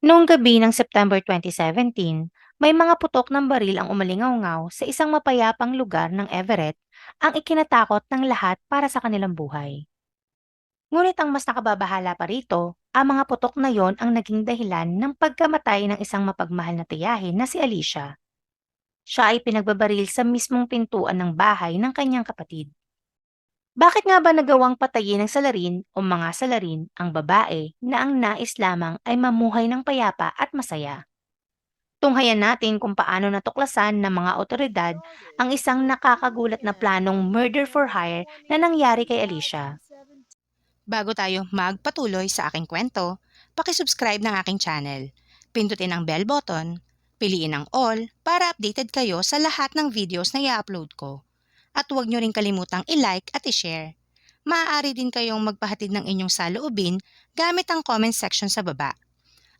Noong gabi ng September 2017, may mga putok ng baril ang umalingaw sa isang mapayapang lugar ng Everett ang ikinatakot ng lahat para sa kanilang buhay. Ngunit ang mas nakababahala pa rito, ang mga putok na yon ang naging dahilan ng pagkamatay ng isang mapagmahal na tiyahin na si Alicia. Siya ay pinagbabaril sa mismong pintuan ng bahay ng kanyang kapatid. Bakit nga ba nagawang patayin ng salarin o mga salarin ang babae na ang nais lamang ay mamuhay ng payapa at masaya? Tunghayan natin kung paano natuklasan ng mga otoridad ang isang nakakagulat na planong murder for hire na nangyari kay Alicia. Bago tayo magpatuloy sa aking kwento, pakisubscribe ng aking channel. Pindutin ang bell button, piliin ang all para updated kayo sa lahat ng videos na i-upload ko. At huwag nyo rin kalimutang i-like at i-share. Maaari din kayong magpahatid ng inyong saloobin gamit ang comment section sa baba.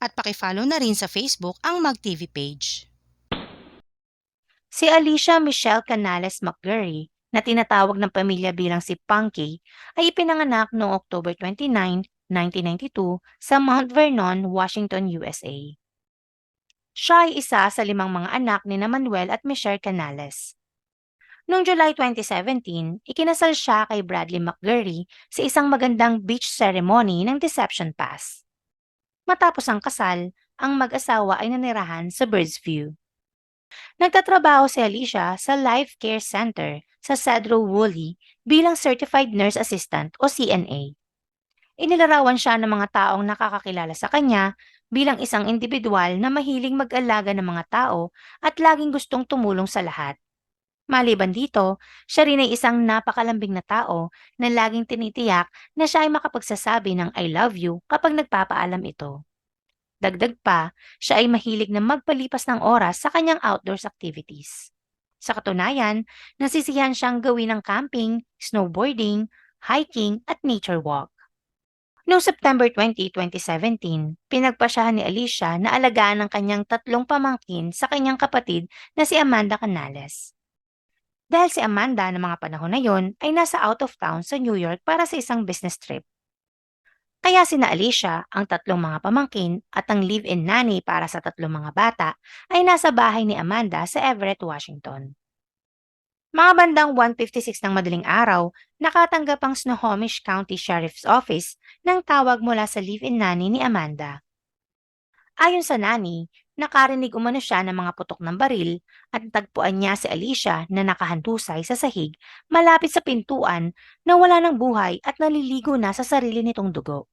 At pakifollow na rin sa Facebook ang MagTV page. Si Alicia Michelle Canales McGurry, na tinatawag ng pamilya bilang si Punky, ay ipinanganak noong October 29, 1992 sa Mount Vernon, Washington, USA. Siya ay isa sa limang mga anak ni Manuel at Michelle Canales. Noong July 2017, ikinasal siya kay Bradley McGurry sa isang magandang beach ceremony ng Deception Pass. Matapos ang kasal, ang mag-asawa ay nanirahan sa Birds View. Nagtatrabaho si Alicia sa Life Care Center sa Cedro Woolley bilang Certified Nurse Assistant o CNA. Inilarawan siya ng mga taong nakakakilala sa kanya bilang isang individual na mahiling mag-alaga ng mga tao at laging gustong tumulong sa lahat. Maliban dito, siya rin ay isang napakalambing na tao na laging tinitiyak na siya ay makapagsasabi ng I love you kapag nagpapaalam ito. Dagdag pa, siya ay mahilig na magpalipas ng oras sa kanyang outdoors activities. Sa katunayan, nasisiyan siyang gawin ng camping, snowboarding, hiking at nature walk. Noong September 20, 2017, pinagpasyahan ni Alicia na alagaan ng kanyang tatlong pamangkin sa kanyang kapatid na si Amanda Canales. Dahil si Amanda ng mga panahon na yon ay nasa out of town sa New York para sa isang business trip. Kaya sina Alicia, ang tatlong mga pamangkin at ang live-in nanny para sa tatlong mga bata ay nasa bahay ni Amanda sa Everett, Washington. Mga bandang 1.56 ng madaling araw, nakatanggap ang Snohomish County Sheriff's Office ng tawag mula sa live-in nanny ni Amanda. Ayon sa nanny, nakarinig umano siya ng mga putok ng baril at tagpuan niya si Alicia na nakahandusay sa sahig malapit sa pintuan na wala ng buhay at naliligo na sa sarili nitong dugo.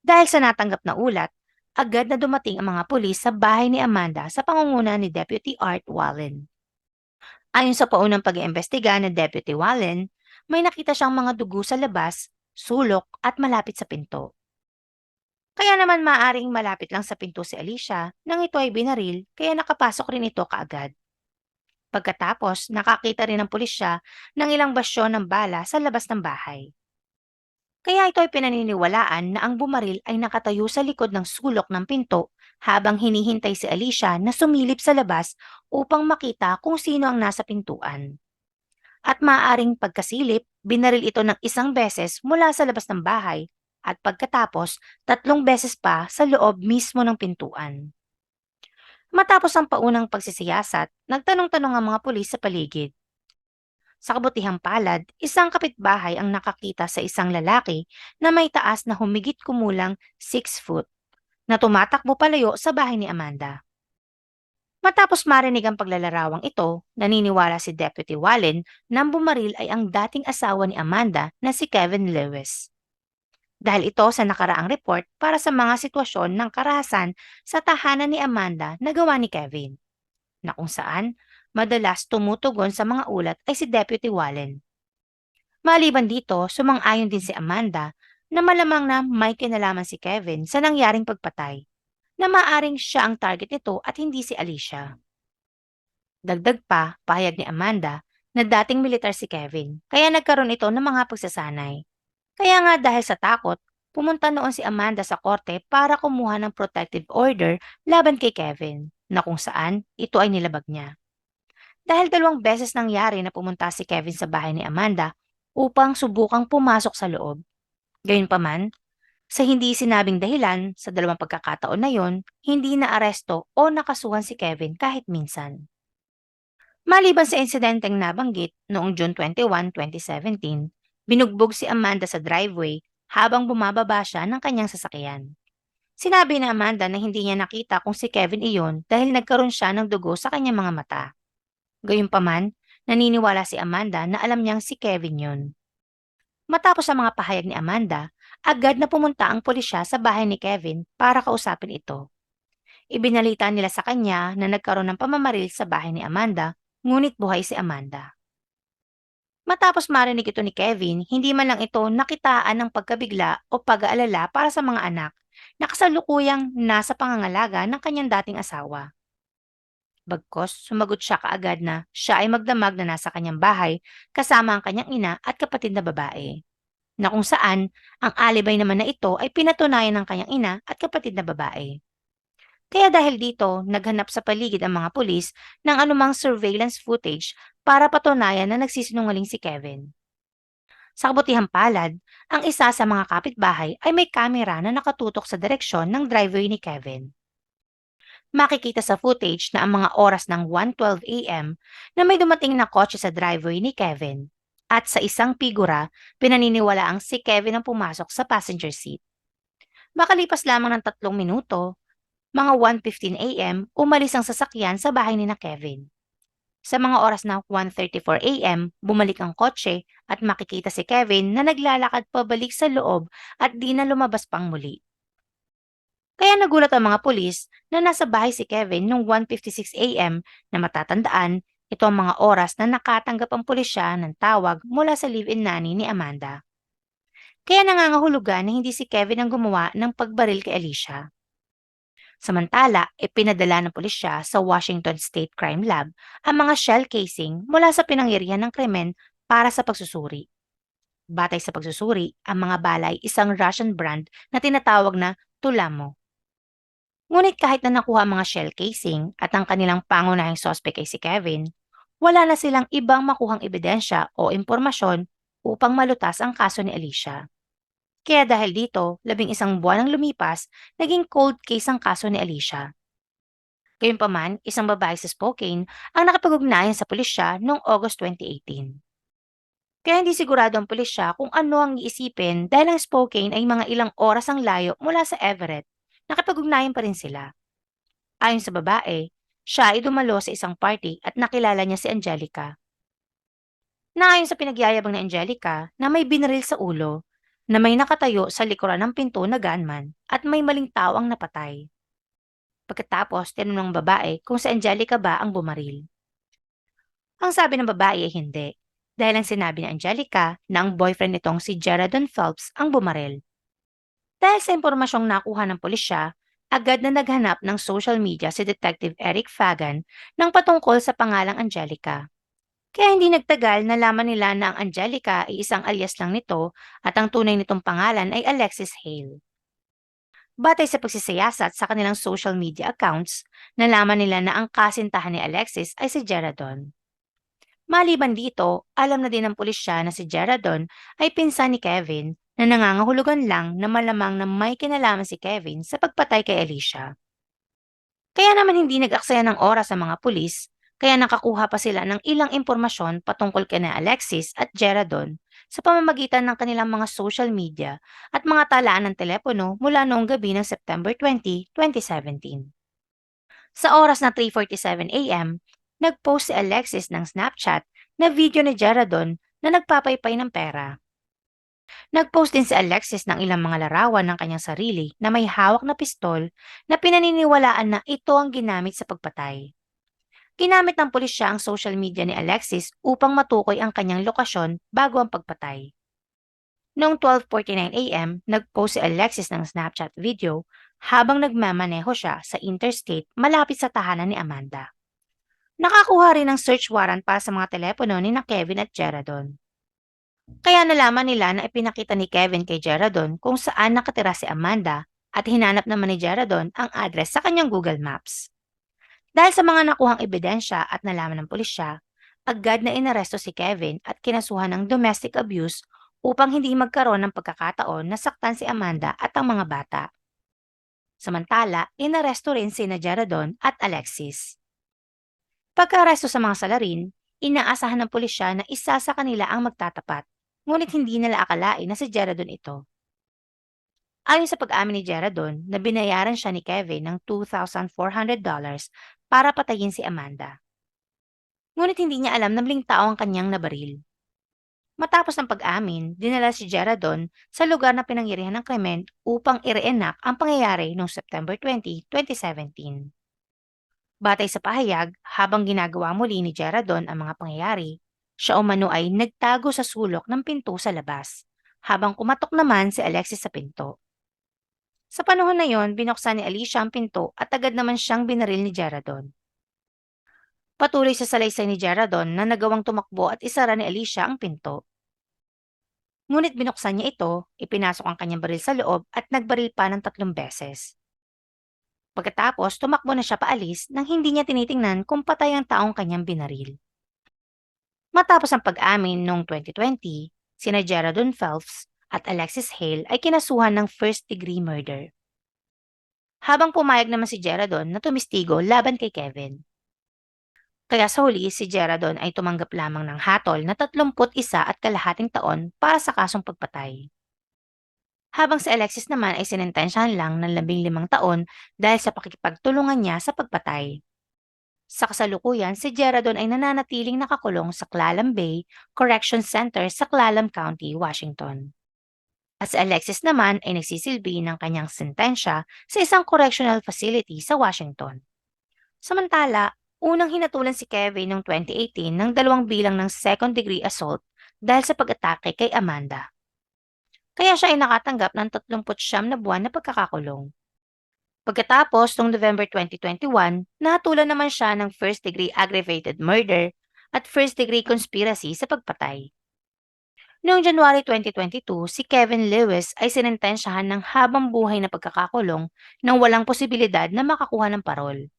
Dahil sa natanggap na ulat, agad na dumating ang mga pulis sa bahay ni Amanda sa pangunguna ni Deputy Art Wallen. Ayon sa paunang pag-iimbestiga ni Deputy Wallen, may nakita siyang mga dugo sa labas, sulok at malapit sa pinto. Kaya naman maaring malapit lang sa pinto si Alicia nang ito ay binaril kaya nakapasok rin ito kaagad. Pagkatapos, nakakita rin ng pulisya ng ilang basyon ng bala sa labas ng bahay. Kaya ito ay pinaniniwalaan na ang bumaril ay nakatayo sa likod ng sulok ng pinto habang hinihintay si Alicia na sumilip sa labas upang makita kung sino ang nasa pintuan. At maaaring pagkasilip, binaril ito ng isang beses mula sa labas ng bahay at pagkatapos tatlong beses pa sa loob mismo ng pintuan. Matapos ang paunang pagsisiyasat, nagtanong-tanong ang mga pulis sa paligid. Sa kabutihang palad, isang kapitbahay ang nakakita sa isang lalaki na may taas na humigit kumulang 6 foot na tumatakbo palayo sa bahay ni Amanda. Matapos marinig ang paglalarawang ito, naniniwala si Deputy Wallen na bumaril ay ang dating asawa ni Amanda na si Kevin Lewis dahil ito sa nakaraang report para sa mga sitwasyon ng karahasan sa tahanan ni Amanda na gawa ni Kevin, na kung saan madalas tumutugon sa mga ulat ay si Deputy Wallen. Maliban dito, sumang-ayon din si Amanda na malamang na may kinalaman si Kevin sa nangyaring pagpatay, na maaring siya ang target nito at hindi si Alicia. Dagdag pa, pahayag ni Amanda na dating militar si Kevin, kaya nagkaroon ito ng mga pagsasanay. Kaya nga dahil sa takot, pumunta noon si Amanda sa korte para kumuha ng protective order laban kay Kevin, na kung saan ito ay nilabag niya. Dahil dalawang beses nangyari na pumunta si Kevin sa bahay ni Amanda upang subukang pumasok sa loob. Gayunpaman, Sa hindi sinabing dahilan, sa dalawang pagkakataon na yon, hindi na aresto o nakasuhan si Kevin kahit minsan. Maliban sa insidenteng nabanggit noong June 21, 2017, binugbog si Amanda sa driveway habang bumababa siya ng kanyang sasakyan. Sinabi ni Amanda na hindi niya nakita kung si Kevin iyon dahil nagkaroon siya ng dugo sa kanyang mga mata. Gayunpaman, naniniwala si Amanda na alam niyang si Kevin yun. Matapos ang mga pahayag ni Amanda, agad na pumunta ang pulisya sa bahay ni Kevin para kausapin ito. Ibinalita nila sa kanya na nagkaroon ng pamamaril sa bahay ni Amanda, ngunit buhay si Amanda. Matapos marinig ito ni Kevin, hindi man lang ito nakitaan ng pagkabigla o pag-aalala para sa mga anak na kasalukuyang nasa pangangalaga ng kanyang dating asawa. Bagkos, sumagot siya kaagad na siya ay magdamag na nasa kanyang bahay kasama ang kanyang ina at kapatid na babae. Na kung saan, ang alibay naman na ito ay pinatunayan ng kanyang ina at kapatid na babae. Kaya dahil dito, naghanap sa paligid ang mga pulis ng anumang surveillance footage para patunayan na nagsisinungaling si Kevin. Sa kabutihang palad, ang isa sa mga kapitbahay ay may kamera na nakatutok sa direksyon ng driveway ni Kevin. Makikita sa footage na ang mga oras ng 1.12 a.m. na may dumating na kotse sa driveway ni Kevin at sa isang figura, pinaniniwala ang si Kevin ang pumasok sa passenger seat. Makalipas lamang ng tatlong minuto, mga 1.15 a.m., umalis ang sasakyan sa bahay ni na Kevin. Sa mga oras na 1.34 a.m., bumalik ang kotse at makikita si Kevin na naglalakad pabalik sa loob at di na lumabas pang muli. Kaya nagulat ang mga pulis na nasa bahay si Kevin noong 1.56 a.m. na matatandaan ito ang mga oras na nakatanggap ang pulisya ng tawag mula sa live-in nanny ni Amanda. Kaya nangangahulugan na hindi si Kevin ang gumawa ng pagbaril kay Alicia. Samantala, ipinadala ng pulisya sa Washington State Crime Lab ang mga shell casing mula sa pinangyarihan ng krimen para sa pagsusuri. Batay sa pagsusuri, ang mga bala ay isang Russian brand na tinatawag na Tulamo. Ngunit kahit na nakuha ang mga shell casing at ang kanilang pangunahing sospek ay si Kevin, wala na silang ibang makuhang ebidensya o impormasyon upang malutas ang kaso ni Alicia. Kaya dahil dito, labing isang buwan ang lumipas, naging cold case ang kaso ni Alicia. Gayunpaman, isang babae sa Spokane ang nakapag-ugnayan sa pulisya noong August 2018. Kaya hindi sigurado ang pulisya kung ano ang iisipin dahil ang Spokane ay mga ilang oras ang layo mula sa Everett. Nakapag-ugnayan pa rin sila. Ayon sa babae, siya ay dumalo sa isang party at nakilala niya si Angelica. Naayon sa pinagyayabang ni Angelica na may binaril sa ulo, na may nakatayo sa likuran ng pinto na gunman at may maling tao ang napatay. Pagkatapos, tinanong ng babae kung si Angelica ba ang bumaril. Ang sabi ng babae ay hindi, dahil ang sinabi ni Angelica na ang boyfriend nitong si Jaradon Phelps ang bumaril. Dahil sa impormasyong nakuha ng pulisya, agad na naghanap ng social media si Detective Eric Fagan ng patungkol sa pangalang Angelica. Kaya hindi nagtagal nalaman nila na ang Angelica ay isang alias lang nito at ang tunay nitong pangalan ay Alexis Hale. Batay sa pagsisiyasat sa kanilang social media accounts, nalaman nila na ang kasintahan ni Alexis ay si Geradon. Maliban dito, alam na din ng pulisya na si Geradon ay pinsan ni Kevin na nangangahulugan lang na malamang na may kinalaman si Kevin sa pagpatay kay Alicia. Kaya naman hindi nag-aksaya ng oras sa mga pulis, kaya nakakuha pa sila ng ilang impormasyon patungkol kay na Alexis at Geradon sa pamamagitan ng kanilang mga social media at mga talaan ng telepono mula noong gabi ng September 20, 2017. Sa oras na 3.47 a.m., nag-post si Alexis ng Snapchat na video ni Geradon na nagpapaypay ng pera. Nag-post din si Alexis ng ilang mga larawan ng kanyang sarili na may hawak na pistol na pinaniniwalaan na ito ang ginamit sa pagpatay. Ginamit ng pulisya ang social media ni Alexis upang matukoy ang kanyang lokasyon bago ang pagpatay. Noong 12.49 a.m., nag-post si Alexis ng Snapchat video habang nagmamaneho siya sa interstate malapit sa tahanan ni Amanda. Nakakuha rin ng search warrant para sa mga telepono ni na Kevin at Geradon. Kaya nalaman nila na ipinakita ni Kevin kay Geradon kung saan nakatira si Amanda at hinanap naman ni Geradon ang address sa kanyang Google Maps. Dahil sa mga nakuhang ebidensya at nalaman ng pulisya, agad na inaresto si Kevin at kinasuhan ng domestic abuse upang hindi magkaroon ng pagkakataon na saktan si Amanda at ang mga bata. Samantala, inaresto rin sina Jaradon at Alexis. Pagka-aresto sa mga salarin, inaasahan ng pulisya na isa sa kanila ang magtatapat, ngunit hindi nila akalain na si Jaradon ito. Ayon sa pag-amin ni Jaradon na binayaran siya ni Kevin ng $2,400 para patayin si Amanda. Ngunit hindi niya alam na maling tao ang kanyang nabaril. Matapos ang pag-amin, dinala si Jaradon sa lugar na pinangyarihan ng krimen upang i-reenact ang pangyayari noong September 20, 2017. Batay sa pahayag, habang ginagawa muli ni Jaradon ang mga pangyayari, siya umano ay nagtago sa sulok ng pinto sa labas, habang kumatok naman si Alexis sa pinto. Sa panahon na yon, binuksan ni Alicia ang pinto at agad naman siyang binaril ni Jaradon. Patuloy sa salaysay ni Jaradon na nagawang tumakbo at isara ni Alicia ang pinto. Ngunit binuksan niya ito, ipinasok ang kanyang baril sa loob at nagbaril pa ng tatlong beses. Pagkatapos, tumakbo na siya paalis nang hindi niya tinitingnan kung patay ang taong kanyang binaril. Matapos ang pag-amin noong 2020, sina Jaradon Phelps at Alexis Hale ay kinasuhan ng first-degree murder. Habang pumayag naman si Jaradon na tumistigo laban kay Kevin. Kaya sa huli, si Jaradon ay tumanggap lamang ng hatol na 31 at kalahating taon para sa kasong pagpatay. Habang si Alexis naman ay sinentensyahan lang ng 15 taon dahil sa pakikipagtulungan niya sa pagpatay. Sa kasalukuyan, si Jaradon ay nananatiling nakakulong sa Clallam Bay Correction Center sa Clallam County, Washington. At si Alexis naman ay nagsisilbi ng kanyang sentensya sa isang correctional facility sa Washington. Samantala, Unang hinatulan si Kevin noong 2018 ng dalawang bilang ng second degree assault dahil sa pag-atake kay Amanda. Kaya siya ay nakatanggap ng 39 na buwan na pagkakakulong. Pagkatapos, noong November 2021, nahatulan naman siya ng first degree aggravated murder at first degree conspiracy sa pagpatay. Noong January 2022, si Kevin Lewis ay sinentensyahan ng habang buhay na pagkakakulong nang walang posibilidad na makakuha ng parol.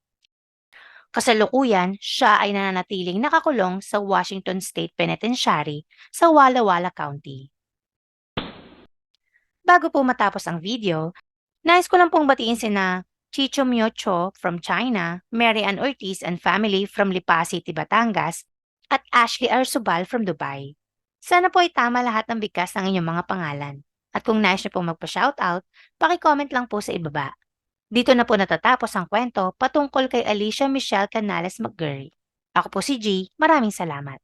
Kasalukuyan, siya ay nananatiling nakakulong sa Washington State Penitentiary sa Walla Walla County. Bago po matapos ang video, nais ko lang pong batiin sina Chicho Miocho from China, Mary Ann Ortiz and family from Lipa City, Batangas, at Ashley Arzubal from Dubai. Sana po ay tama lahat ng bigkas ng inyong mga pangalan. At kung nais niyo pong magpa-shoutout, paki-comment lang po sa ibaba. Dito na po natatapos ang kwento patungkol kay Alicia Michelle Canales McGurry. Ako po si G. Maraming salamat.